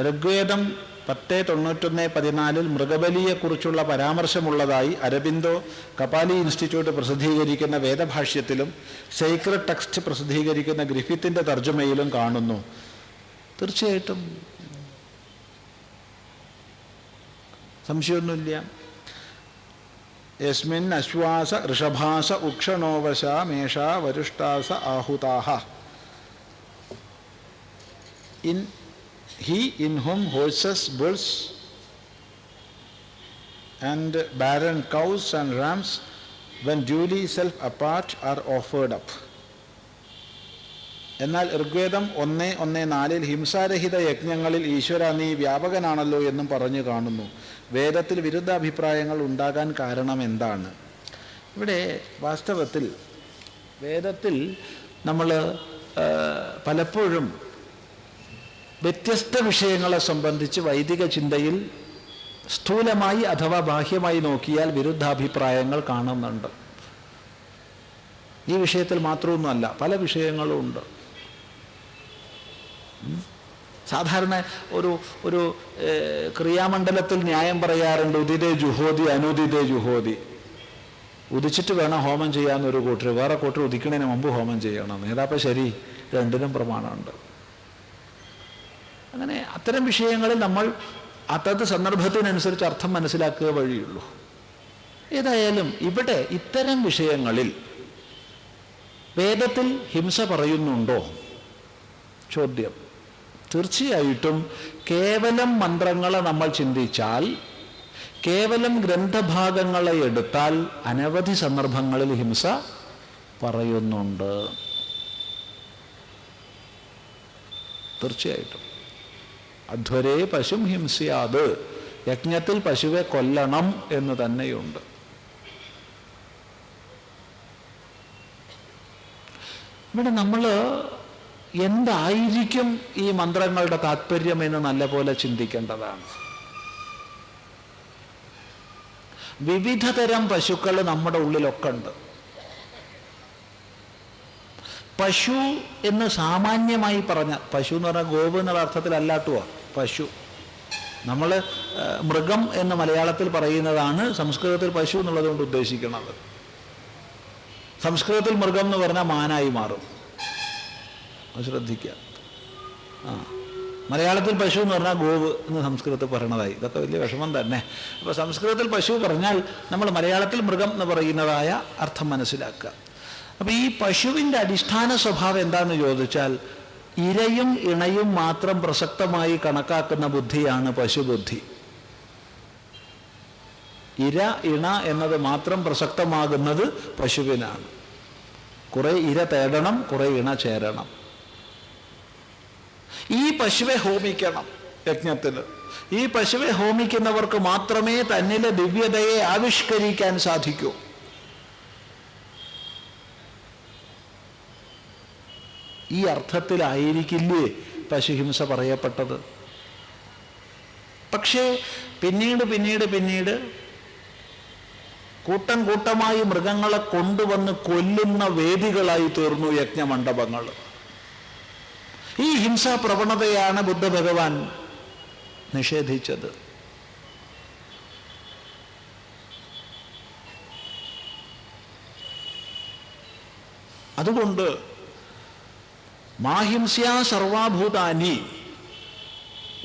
ഋഗ്വേദം പത്ത് തൊണ്ണൂറ്റൊന്ന് പതിനാലിൽ മൃഗബലിയെക്കുറിച്ചുള്ള പരാമർശമുള്ളതായി അരബിന്ദോ കപാലി ഇൻസ്റ്റിറ്റ്യൂട്ട് പ്രസിദ്ധീകരിക്കുന്ന വേദഭാഷ്യത്തിലും സീക്രട്ട് ടെക്സ്റ്റ് പ്രസിദ്ധീകരിക്കുന്ന ഗ്രിഫിത്തിന്റെ തർജമയിലും കാണുന്നു. തീർച്ചയായിട്ടും സംശയമൊന്നുമില്ല. യസ്മിൻ അശ്വാസ ഋഷഭാസ ഉക്ഷണോവശ മേഷ വരുഷ്ടാസ ആഹുതാഹ. In he in whom horses, bulls, and barren cows and rams, when duly self apart, are offered up. എന്നാൽ ഋഗ്വേദം ഒന്ന് ഒന്ന് നാലിൽ ഹിംസാരഹിത യജ്ഞങ്ങളിൽ ഈശ്വര നീ വ്യാപകനാണല്ലോ എന്നും പറഞ്ഞു കാണുന്നു വേദത്തിൽ വിരുദ്ധാഭിപ്രായങ്ങൾ ഉണ്ടാകാൻ കാരണം എന്താണ് ഇവിടെ വാസ്തവത്തിൽ വേദത്തിൽ നമ്മൾ പലപ്പോഴും വ്യത്യസ്ത വിഷയങ്ങളെ സംബന്ധിച്ച് വൈദിക ചിന്തയിൽ സ്ഥൂലമായി അഥവാ ബാഹ്യമായി നോക്കിയാൽ വിരുദ്ധാഭിപ്രായങ്ങൾ കാണുന്നുണ്ട്. ഈ വിഷയത്തിൽ മാത്രമൊന്നുമല്ല പല വിഷയങ്ങളും ഉണ്ട്. സാധാരണ ഒരു ഒരു ക്രിയാമണ്ഡലത്തിൽ ന്യായം പറയാറുണ്ട് ഉദിതേ ജുഹോദി അനുദിതേ ജുഹോദി. ഉദിച്ചിട്ട് വേണം ഹോമം ചെയ്യാമെന്നൊരു കൂട്ടർ വേറെ കൂട്ടർ ഉദിക്കണതിന് മുമ്പ് ഹോമം ചെയ്യണം. നേതാപ്പ ശരി രണ്ടിനും പ്രമാണമുണ്ട്. അങ്ങനെ അത്തരം വിഷയങ്ങളിൽ നമ്മൾ അതത് സന്ദർഭത്തിനനുസരിച്ച് അർത്ഥം മനസ്സിലാക്കുക വഴിയുള്ളൂ. ഏതായാലും ഇവിടെ ഇത്തരം വിഷയങ്ങളിൽ വേദത്തിൽ ഹിംസ പറയുന്നുണ്ടോ? ചോദ്യം. തീർച്ചയായിട്ടും കേവലം മന്ത്രങ്ങളെ നമ്മൾ ചിന്തിച്ചാൽ കേവലം ഗ്രന്ഥഭാഗങ്ങളെ എടുത്താൽ അനവധി സന്ദർഭങ്ങളിൽ ഹിംസ പറയുന്നുണ്ട്. തീർച്ചയായിട്ടും. അധ്വരേ പശും ഹിംസിയാത്. യജ്ഞത്തിൽ പശുവെ കൊല്ലണം എന്ന് തന്നെയുണ്ട്. ഇവിടെ നമ്മൾ എന്തായിരിക്കും ഈ മന്ത്രങ്ങളുടെ താല്പര്യം എന്ന് നല്ലപോലെ ചിന്തിക്കേണ്ടതാണ്. വിവിധ തരം പശുക്കൾ നമ്മുടെ ഉള്ളിലൊക്കെ ഉണ്ട്. പശു എന്ന് സാമാന്യമായി പറഞ്ഞ പശു എന്ന് പറഞ്ഞാൽ ഗോപു എന്നുള്ള അർത്ഥത്തിലല്ലാട്ടുക പശു. നമ്മൾ മൃഗം എന്ന് മലയാളത്തിൽ പറയുന്നതാണ് സംസ്കൃതത്തിൽ പശു എന്നുള്ളത് കൊണ്ട് ഉദ്ദേശിക്കുന്നത്. സംസ്കൃതത്തിൽ മൃഗം എന്ന് പറഞ്ഞാൽ മാനായി മാറും. ശ്രദ്ധിക്കുക ആ. മലയാളത്തിൽ പശു എന്ന് പറഞ്ഞാൽ ഗോവ് എന്ന് സംസ്കൃതത്തിൽ പറയണതായി. ഇതൊക്കെ വലിയ വിഷമം തന്നെ. അപ്പോൾ സംസ്കൃതത്തിൽ പശു പറഞ്ഞാൽ നമ്മൾ മലയാളത്തിൽ മൃഗം എന്ന് പറയുന്നതായ അർത്ഥം മനസ്സിലാക്കുക. അപ്പോൾ ഈ പശുവിന്റെ അടിസ്ഥാന സ്വഭാവം എന്താണെന്ന് ചോദിച്ചാൽ ഇരയും ഇണയും മാത്രം പ്രസക്തമായി കണക്കാക്കുന്ന ബുദ്ധിയാണ് പശുബുദ്ധി. ഇര ഇണ എന്നത് മാത്രം പ്രസക്തമാകുന്നത് പശുവിനാണ്. കുറെ ഇര തേടണം കുറെ ഇണ ചേരണം. ഈ പശുവെ ഹോമിക്കണം യജ്ഞത്തിന് ഈ പശുവെ ഹോമിക്കുന്നവർക്ക് മാത്രമേ തന്നിലെ ദിവ്യതയെ ആവിഷ്കരിക്കാൻ സാധിക്കൂ. ഈ അർത്ഥത്തിലായിരിക്കില്ലേ പശുഹിംസ പറയപ്പെട്ടത്? പക്ഷേ പിന്നീട് പിന്നീട് പിന്നീട് കൂട്ടം കൂട്ടമായി മൃഗങ്ങളെ കൊണ്ടുവന്ന് കൊല്ലുന്ന വേദികളായി തീർന്നു യജ്ഞമണ്ഡപങ്ങൾ. ഈ ഹിംസാ പ്രവണതയാണ് ബുദ്ധ ബുദ്ധഭഗവാൻ നിഷേധിച്ചത്. അതുകൊണ്ട് മാഹിംസ്യ സർവാഭൂതാനി.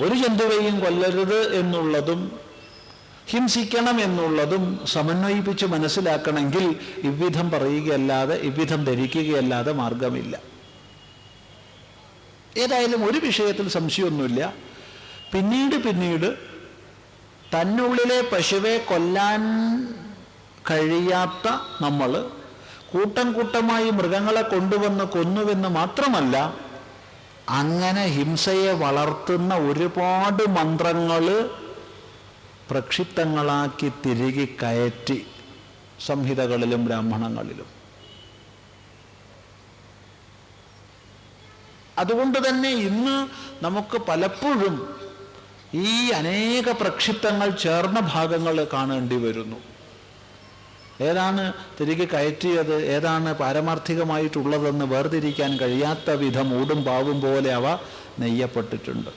ഒരു ജന്തുവെയും കൊല്ലരുത് എന്നുള്ളതും ഹിംസിക്കണം എന്നുള്ളതും സമന്വയിപ്പിച്ച് മനസ്സിലാക്കണമെങ്കിൽ ഇവിധം പറയുകയല്ലാതെ ഇവിധം ധരിക്കുകയല്ലാതെ മാർഗമില്ല ഏതായാലും ഒരു വിഷയത്തിൽ സംശയമൊന്നുമില്ല. പിന്നീട് പിന്നീട് തന്നുള്ളിലെ പശുവെ കൊല്ലാൻ കഴിയാത്ത നമ്മൾ കൂട്ടം കൂട്ടമായി മൃഗങ്ങളെ കൊണ്ടുവന്ന് കൊന്നുവെന്ന് മാത്രമല്ല അങ്ങനെ ഹിംസയെ വളർത്തുന്ന ഒരുപാട് മന്ത്രങ്ങൾ പ്രക്ഷിപ്തങ്ങളാക്കി തിരികെ കയറ്റി സംഹിതകളിലും ബ്രാഹ്മണങ്ങളിലും. അതുകൊണ്ട് തന്നെ ഇന്ന് നമുക്ക് പലപ്പോഴും ഈ അനേക പ്രക്ഷിപ്തങ്ങൾ ചേർന്ന ഭാഗങ്ങൾ കാണേണ്ടി വരുന്നു. ഏതാണ് തിരികെ കയറ്റിയത് ഏതാണ് പാരമാർത്ഥികമായിട്ടുള്ളതെന്ന് വേർതിരിക്കാൻ കഴിയാത്ത വിധം ഊടും പാവും പോലെ അവ നെയ്യപ്പെട്ടിട്ടുണ്ട്.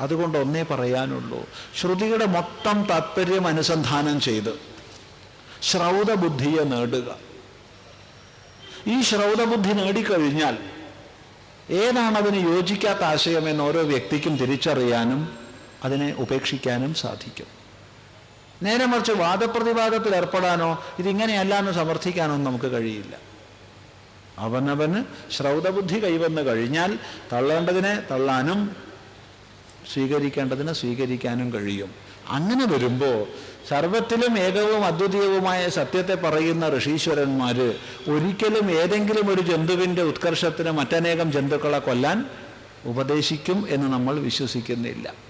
അതുകൊണ്ട് ഒന്നേ പറയാനുള്ളൂ ശ്രുതിയുടെ മൊത്തം താത്പര്യം അനുസന്ധാനം ചെയ്ത് ശ്രൗതബുദ്ധിയെ നേടുക. ഈ ശ്രൗതബുദ്ധി നേടിക്കഴിഞ്ഞാൽ ഏതാണ് അതിന് യോജിക്കാത്ത ആശയമെന്ന് ഓരോ വ്യക്തിക്കും തിരിച്ചറിയാനും അതിനെ ഉപേക്ഷിക്കാനും സാധിക്കും. നേരെ മറിച്ച് വാദപ്രതിവാദത്തിൽ ഏർപ്പെടാനോ ഇതിങ്ങനെയല്ല എന്ന് സമർത്ഥിക്കാനോ നമുക്ക് കഴിയില്ല. അവനവന് ശ്രൗതബുദ്ധി കൈവന്നു കഴിഞ്ഞാൽ തള്ളേണ്ടതിനെ തള്ളാനും സ്വീകരിക്കേണ്ടതിനെ സ്വീകരിക്കാനും കഴിയും. അങ്ങനെ വരുമ്പോൾ സർവത്തിലും ഏകവും അദ്വിതീയവുമായ സത്യത്തെ പറയുന്ന ഋഷീശ്വരന്മാർ ഒരിക്കലും ഏതെങ്കിലും ഒരു ജന്തുവിന്റെ ഉത്കർഷത്തിന് മറ്റനേകം ജന്തുക്കളെ കൊല്ലാൻ ഉപദേശിക്കും എന്ന് നമ്മൾ വിശ്വസിക്കുന്നില്ല.